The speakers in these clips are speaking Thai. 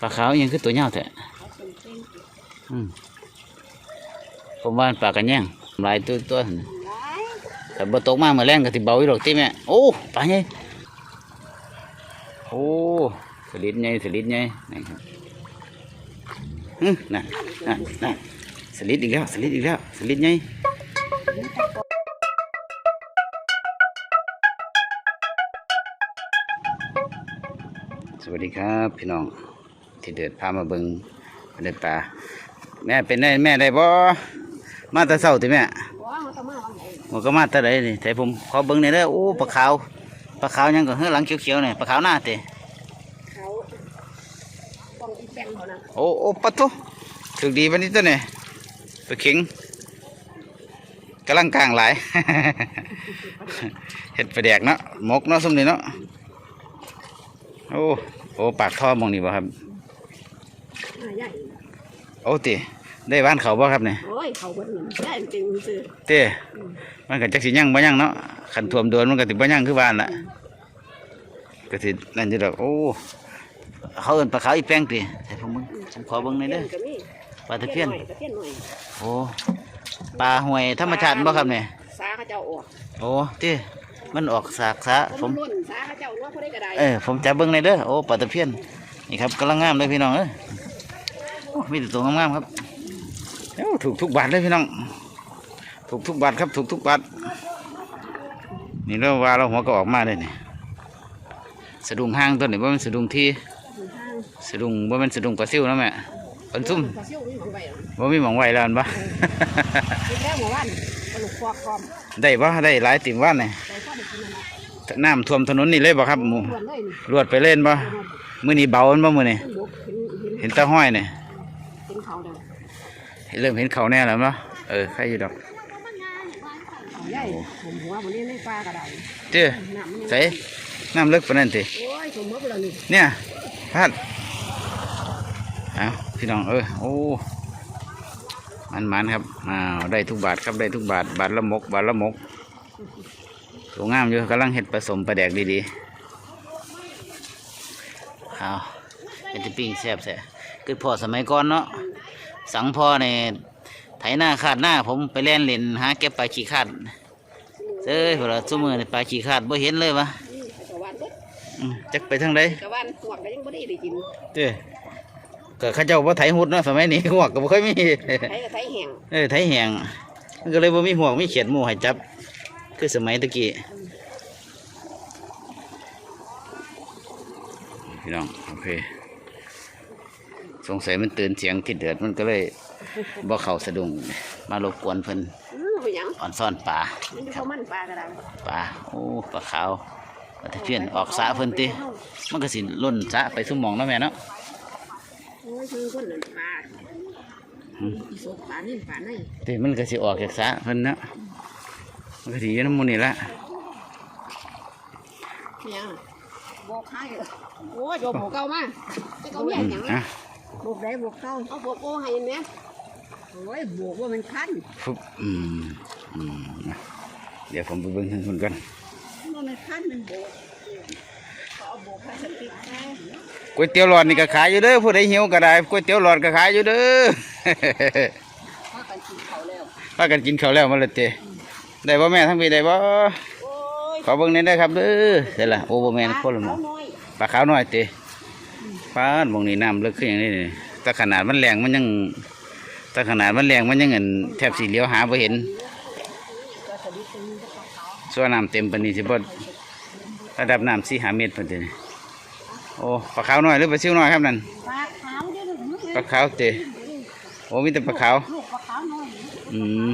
ปลาขาวยังคือตัวเหี่ยวแท้ผมว่าปลากันแย่งหลายตัวตัวแต่บ่ตกมาเมื่อแรงก็สิเบาอยู่หรอกติแม่โอ้ปลาใหญ่โอ้สลิดใหญ่สลิดใหญ่นี่ครับอื้อน่ะน่นสลิดอีกแล้วสลิดอีกแล้วสลิดให สวัสดีครับพี่น้องที่เดินพามาเบิงไปในป่าแม่เป็นได้แม่ได้บ่มาแต่เช้าติแม่ว้าวตะมาวันไหนมันก็มาแต่ไหนนี่แต่ผมขอเบิงหน่อยเด้อโอ้ปลาขาวปลาขาวยังก็เฮือหลังเขียวๆนี่ปลาขาวหน้าติเขาต้องอีแปงเขานะโอ้โอ้ปะทุถึกดีวันนี้ตัวนี่ปลาเข็งกำลังกลางหลายเห็ดปลาแดกเนาะหมกเนาะสมนี่เนาะ โอ้โอ้ปากท่อหมองนี่บ่ครับอ่าใหญ่โอ้ติได้บ้านเขาบ่ครับเนี่ยโอ้ยเขาเบิ้ลใหญ่จริงซื้อเต้มันก็จักสิยั่งบ่ยั่งเนาะขันท่วมโดนมันก็สิบ่ยั่งคือบ้านละก็สินั่นอยู่ดอกโอ้เขาเอิ้นปลาขาวอีแป้งติให้ผมมึงผมขอเบิ่งหน่อยเด้อก็มีปลาตะเพียนตะเพียนหน่อยโอ้ปลาห้วยธรรมชาติบ่ครับเนี่ยสาเขาเจ้าออกโอ้ติ มันออกสากซะผผมมล้นสาเขาเจ้าเนาะเขาได้กระไดเออผมจับเบิ่งหน่อยเด้อโอ้ปลาตะเพียนนี่ครับกำลังงามเลยพี่น้องเอ้ยโอ้มีแต่ตัวงามๆครับเอ้าถูกทุกบาทเลยพี่น้องถูกทุกบาทครับ ถูกทุกบาทนี่เราว่าเราหัวก็ออกมาเลยนี่สะดุ้งห้างตัวนี้ว่ามันสะดุ้งที่สะดุ้งว่ามันสะดุ้งปลาซิวนะแม่ปันซุ่มปลาซิ่วนี่ของใบเหรอว่ามีหมองไว้แล้วอันปะกินแล้วหมู่บ้านปลาลูกควักคอมได้ปะได้หลายติ่มว่านนี่ในะน้ำท่วมถนนนี่เลยปะครับหมูส่วนเลยนี่รวดไปเล่นปะมือนี้เบาอันปะมือนี่ขึ้นบกเห็นเห็นเห็นตาห้อยนี่เห็นเขาเด้อเริ่มเห็นเขาแน่แล้วเนาะเออใครอยู่ดอกเขาใหญ่ผมหัวมันนี่ในปลากระไดเจ้อน้ำมันใส่น้ำเลิกปานนั้นติโอ้ยสมมติเรานี่เนี่ยพัดเอาพี่น้องเออโอ้มันมันๆครับอ้าวได้ทุกบาทครับได้ทุกบาทบาทละมกบาทละมก สวยงามอยู่กำลังเห็ดผสมปลาแดกดีๆเอาเป็นที่ปิ้งแซ่บแซ่คือพ่อสมัยก่อนเนาะสังพ่อในไถหน้าขาดหน้าผมไปเล่นเล่นหาเก็บปลาขี้ขาดเอ้ยพวกเราซุ้มือนี่ปลาขี้ขาดบ่เห็นเลยวะนี่กระวานเบิดอืมจักไปทางใดกะวานหวกก็ยังไ่ได้ได้กินเด้ก็ข้าเจ้าบ่ไถหุดเนาะสมัยนี้หวกก็บ่ค่อยมีไอ้ก็ไถแห้งเออไถแหงก็เลยบ่มีหวกมีเขียดหมู่ให้จับ คือสมัยตะกี้พี่น้องโอเคสงสัยมันตื่นเสียงที่เดือดมันก็เลยบ่เข้าสะดุ้งมารบกวนเพิ่นอือเป็นหยังอ่อนซ่อนป่ามันอยู่ข้าวมันปลากระไดป่าโอ้ปลาขาวปลาตะเพียนออกสระเพิ่นติมันก็สิล่นสระไปสุ่มหมองเนาะแม่เนาะโอ้ยคือคนนั้นปลาอีสกปลานี่ปลาในแต่มันก็สิออกจากสระเพิ่นเนาะมัน ก็สิอยู่น้ำหมูนี่ละเนี่ยโบกให้โอ้ยโยมโบกเก่ามาจะเก่าเนี่ยอืมหยังอะโบกได้โบกเก่าเอาโบกโอ้ให้เนี่ยโอ้ยโบกว่ามันคันฟุบอืมอืมนะเดี๋ยวผมไปเบิ่งทางคนก่อนว่ามันคันมันโบกเอาโบกให้สติกแค่ก๋วยเตี๋ยวหลอดนี่ก็ขายอยู่เด้อผู้ใดหิวก็ได้ก๋วยเตี๋ยวหลอดก็ขายอยู่เด้อพากันกินเขาแล้วพากันกินข้าวแล้วมาเลยเต ได้บ่แม่ทั้งพี่ได้บ่โอ้ยขอเบิ่งหนี่อยได้อครับเด้อเดี๋ยวล่ะโอ้บ่แม่นคนละหมเขาอน้อยปลาขาวน้อยเตปลาหมองนี่น้ำลึกขึ้นอย่างนี้นี่แต่ขนาดมันแรงมันยังแต่ขนาดมันแรงมันยังเงินแทบสิเลี้ยวหาบ่เห็นก็สลิดตรงนี้ก็ขาวส่วนน้ำเต็มปานนี้สิบ่ระดับน้ำสี่ห้าเมตรเพิ่นติโอ้ปลาขาวน้อยหรือปลาซิวน้อยครับนั่นปลาขาวเด้อลูกปลาขาวเตโอ้มีแต่ปลาขาวลูกปลาขาวน้อยอืม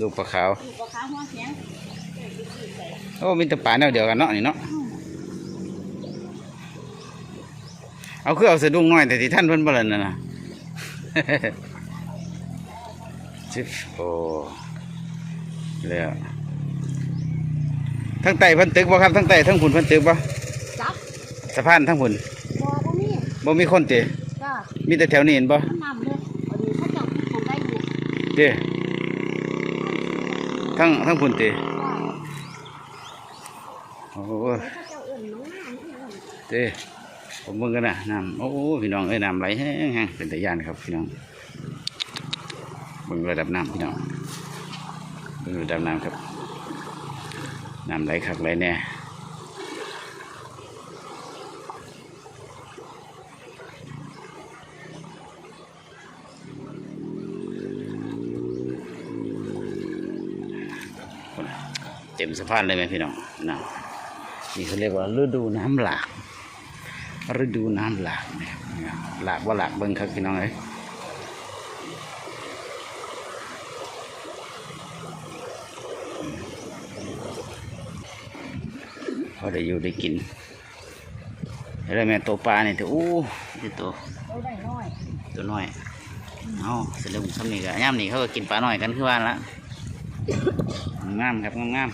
ลูกปลาขาว ลูกปลาขาวหัวแข็งโอ้มีแต่ปลาแนวเดียวกันเนาะนี่เนาะ เอาคือเอาสะดุ้งน้อยแต่ที่ท่านเพิ่นบ่ล่ะนั่นน่ะชิบโอ้แล้วทั้งไต่เพิ่นตึกบ่ครับทั้งไต่ทั้งผุนเพิ่นตึกบ่จับสะพานทั้งผุนบ่บ่มีบ่มีคนติจ้ามีแต่แถวนี้เห็นบ่มันนำเลยอันนี้เขาเจ้าของได้อยู่เด้ ทั้งทั้งผุนติจ้าโอ้เขาเจ้ผมเบิ่งกันนะน้ำโอ้พี่น้องเอ้ยน้ำไหลแห้งเป็นตะยานครับพี่น้องเบิ่งระดับน้ำพี่น้องเบิ่งระดับน้ำครับน้ำไหลคักไหลแน่ มสะพานเลยไหมพี่น้องน้ำนี่เขาเรียกว่าฤดูน้ำหลากฤดูน้ำหลากเนะครับหลากว่าหลากเบิ่งครับพี่น้องเอ้ยพอได้อยู่ได้กินแล้วแม่ตัวปลาเนี่ยตัวอู้ที่ตัวเอาได้น้อยตัวน้อยเอาเสร็จแล้วผมทำนี่ก็ย่ามนี่เขาก็กินปลาหน้อยกันคือว่าละงามครับงาม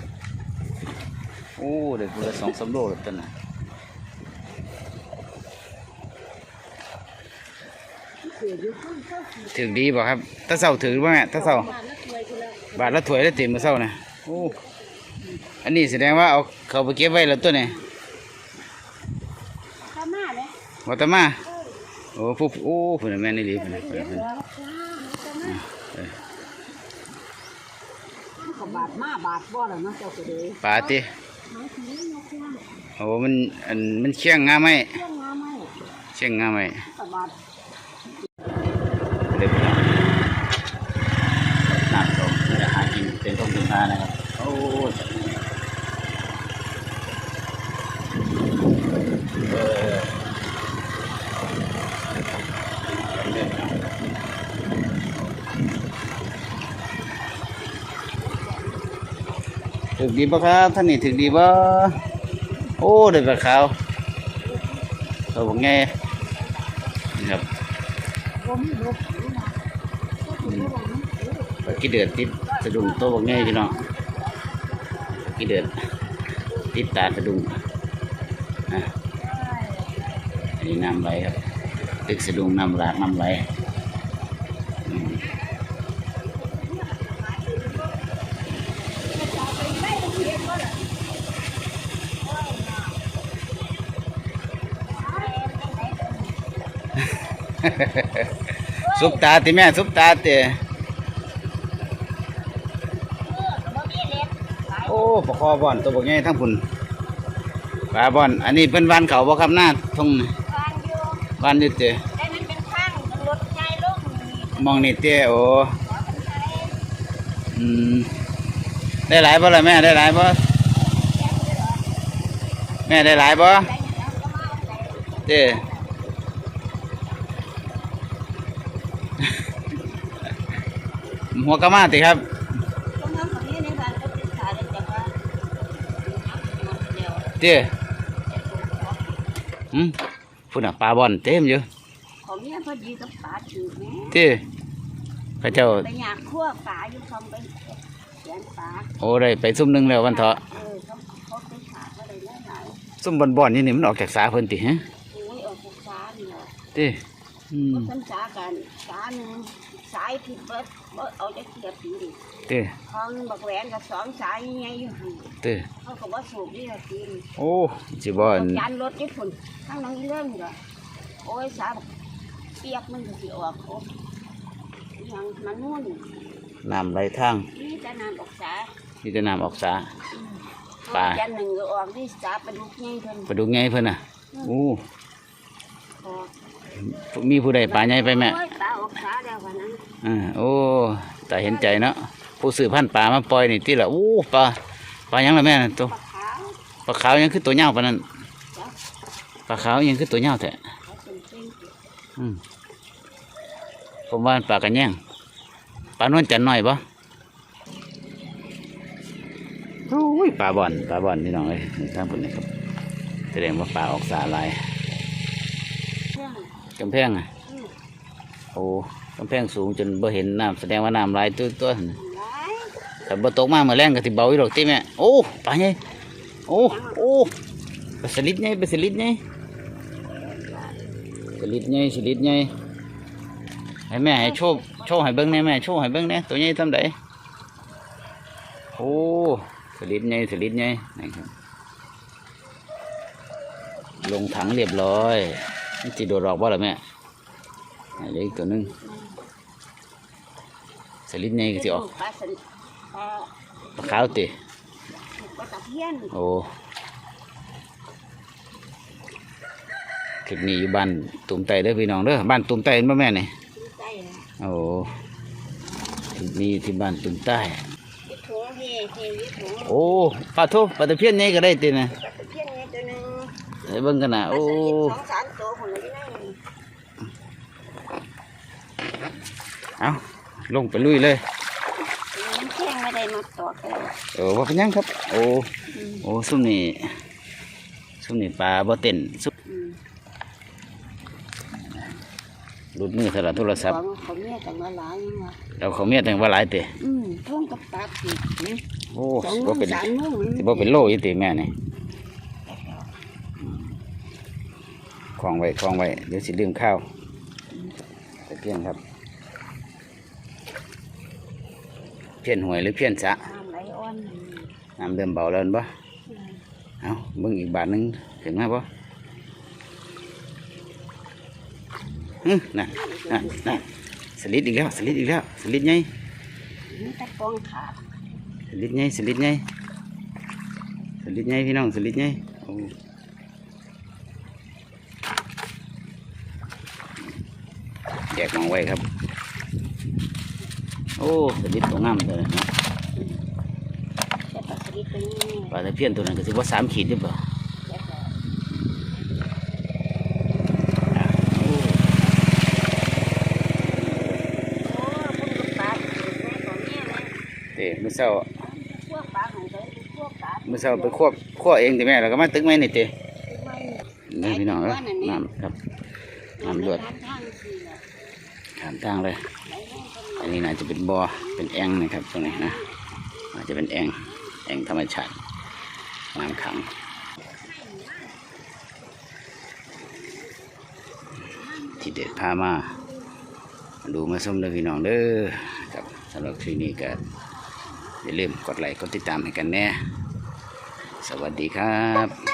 โอ้เดี๋ยวพูละสองสามโลแล้วต้นน่ะเสืออยู่ข้างเข้าถึงดีบ่ครับตาเศร้าถือบ่แม่ตาเศร้าบ้านนักเลยคนละบาทละถ้วยละเต็มมื้อเช้านะโอ้อันนี้แสดงว่าเอาเขาไปเก็บไว้แล้วตัวนี้ข้ามาเลยวัตมาโอ้ผู้โอ้เพิ่นนะแม่นอี่ดีเพิ่นน่ะเพิ่นน่ะเพิ่นน่ะก็บาดมาบาดบ่แล้วเนาะเจ้าก็เลยปลาติ โอ้มันอันมันเชี่ยงงาไหมเครื่องงามเคียงงาไหมเด็กน้องน้ำตกจะหากินเป็นต้นเป็นตานะครับ โอ้ ถึกดีปะครับท่านนี่ถึกดีปะโอ้เด็กปลาขาวตัวบอกไงนี่ครับบ่มีนกนี่นะก็คือว่ามันเออปลากี่เดือดติดสะดุ้งโตบอกไงพี่น้องกี่เดือดติดตาสะดุ้งอะนนี้น้ำไหลครับตึกสะดุ้งน้ำหลากน้ำไห ซุปตาติแม่ซุปตาติโอ้ปลาคอบอนตัวบอกไงทั้งพุ่นปลาบอน อันนี้เป็นวันเขาบ่ครับหน้าทงน่ะวางอยู่วันนี้เตะแต่มันเป็นข้างมันรถใหญ่ลงนี่มองนี่เตะโอ้ขอคนไทยอืมได้หลายบ่ล่ะแม่ได้หลายบ่แม่ได้หลายบ่ได้ยังแล้วก็มาเอาใส่ เต้ หัวกะมาติครับตรงนั้นตรงนี้ในบ้านก็ติดขายได้จังว่าหมดเดียวเต้หืมพุ่นน่ะปลาบอนเต็มอยู่ของเนี้ยพอดีกับปลาถือแม่เต้พระเจ้าไปอยากคั่วปลาอยู่ทำไปเสียนปลาโอ้ได้ไปซุ่มหนึงแล้ววันเถาะเออเขาเขาไปขาก็เลยได้หลายซุ่มบอนบอนๆนี่นี่มันออกจากสาเพิ่นติฮะโอ้ยออกจากสานี่แหละเต้อืมต้นสากันสาหนึ่งสายผิดเบิด เบิดเอาจะเกียบปีนเต้ของบักแหวนกับสองสายยังไงอยู่หั่นเต้เขาก็ว่าสูบนี่ละปีนโอ้สิบ่อนจานรถญี่ปุ่นข้างหลังอีเรื่องก็โอ้ยสาบักเปียกมันก็สิออกโอ้ยังมันนุ่นน้ำไหลทางนี่จะนำออกสานี่จะน้ำออกสาปลาจานหนึ่งก็ออกที่สาปลาดุกไงเพิ่นไปดูไงเพิ่นน่ะโอ้ออกมีผู้ใดปลาใหญ่ไปแม่โอ้ย ปลาออกสาแล้ววันนั้นอ่าโอ้แต่เห็นใจเนาะผู้สื่อพันธุ์ปลามาปล่อยนี่ที่ละโอ้ปลาปลาหยังละแม่น่ะตัวปลาขาวปลาขาวยังคือตัวเหี่ยวปานนั้นจ้ะปลาขาวยังคือตัวเหี่ยวแท้เขาเป็นเส้นอืมผมว่าปลากันแย่งปลานวลจันทร์หน่อยปะโอ้ยปลาบอนปลาบอนพี่น้องเอ้ยทางพุ่นนี่ครับแสดงว่าปลาออกสาหลายเครื่องกำแพงอะ อืมโอ้กำแพงสูงจนบ่เห็นน้ำแสดงว่าน้ำหลายตัวตัวหั่นน่ะหลายแต่บ่ตกมาเมื่อแรงก็สิเบาอยู่ดอกติแม่โอ้ปลาใหญ่โอ้โอ้ปลาสลิดใหญ่ปลาสลิดใหญ่สลิดใหญ่สลิดใหญ่ให้แม่ให้โชว์โชว์ให้เบิ่งแหน่แม่โชว์ให้เบิ่งแหน่ตัวใหญ่ทำไดโอ้สลิดใหญ่สลิดใหญ่นี่ครับลงถังเรียบร้อยนี่จีโดดออกบ่ล่ะแม่อ่า เหลืออีกตัวหนึงสลิดใหญ่ก็สิออกปลาสลิดปลาปลาขาวติปลาตะเพียนโอ้คลิปนี้อยู่บ้านตุ่มไตเด้อพี่น้องเด้อบ้านตุ่มไตเห็นบ่แม่นี่ใต้นะโอ้คลิปนี้อยู่ที่บ้านตุ่มใต้ยึดถุงพี่พี่ยึดถุงโอ้ปลาทูปลาตะเพียนใหญ่ก็ได้ตินะปลาตะเพียนนี่ตัวหนึงไอ้เบิ่งกันนะปลาโอ้ สลิดสองสามตัวคนละที่นั่น เอาลงไปลุยเลยมันแข้งไม่ได้มาตอกกันโอ้ว่าเป็นหยังครับ โอ้อืมโอ้ซุ่มนี่ซุ่มนี่ปลาบ่เต้นซุ่มอืมรุดมือสลัดโทรศัพท์ของเขาเมียกันมาหลายยังวะเราเขาเมียแต่งว่าหลายเตะอืมท่วงกับปลาปีกนี่โอ้สองสิโมบ่งเป็นสามโมงสิบ่เป็นโลอยู่ติแม่นี่คลองไว้คลองไว้เดี๋ยวสิลืมข้าวตะเพียนครับ เพียนหวยหรือเพียนสะน้ำไหลอ่อนน้ำเริ่มเบาแล้วเห็นปะเอาเบิ่งอีกบาทนึงถึงไหมปะฮึน่ะน่ะน่ะสลิดอีกแล้วสลิดอีกแล้วสลิดไงนี่ตะปองขาดสลิดไงสลิดไงสลิดไงพี่น้องสลิดไงโอ้แยกมองไว้ครับ โอ้สลิดตัวงามเลยนะแต่ปลาสลิดตัวนี้ปลาตะเพียนตัวนั้นก็สิว่าสามขีดหรือเปล่าแล้วก็อะโอ้โอ้พวกปลาปีกแม่ตัวนี้นะเตะมื้อเช้าพวกปลาของเขาพวกปลามื้อเช้าไปควบควบเองติแม่แล้วก็มาตึกไว้นี่ติไม่นี่พี่น้องเอ้ยน้ำครับน้ำเลือดทางสี่แหละถามทางเลย นี้น่าจะเป็นบ่อเป็นแอ่งนะครับ ตรงนี้นะอาจจะเป็นแอ่งแอ่งธรรมชาติน้ำขังที่เด็ดพามา ดูมาส้มเด้อพี่น้องเด้อครับสำหรับคลิปนี้ก็อย่าลืมกดไลค์กดติดตามให้กันแน่สวัสดีครับ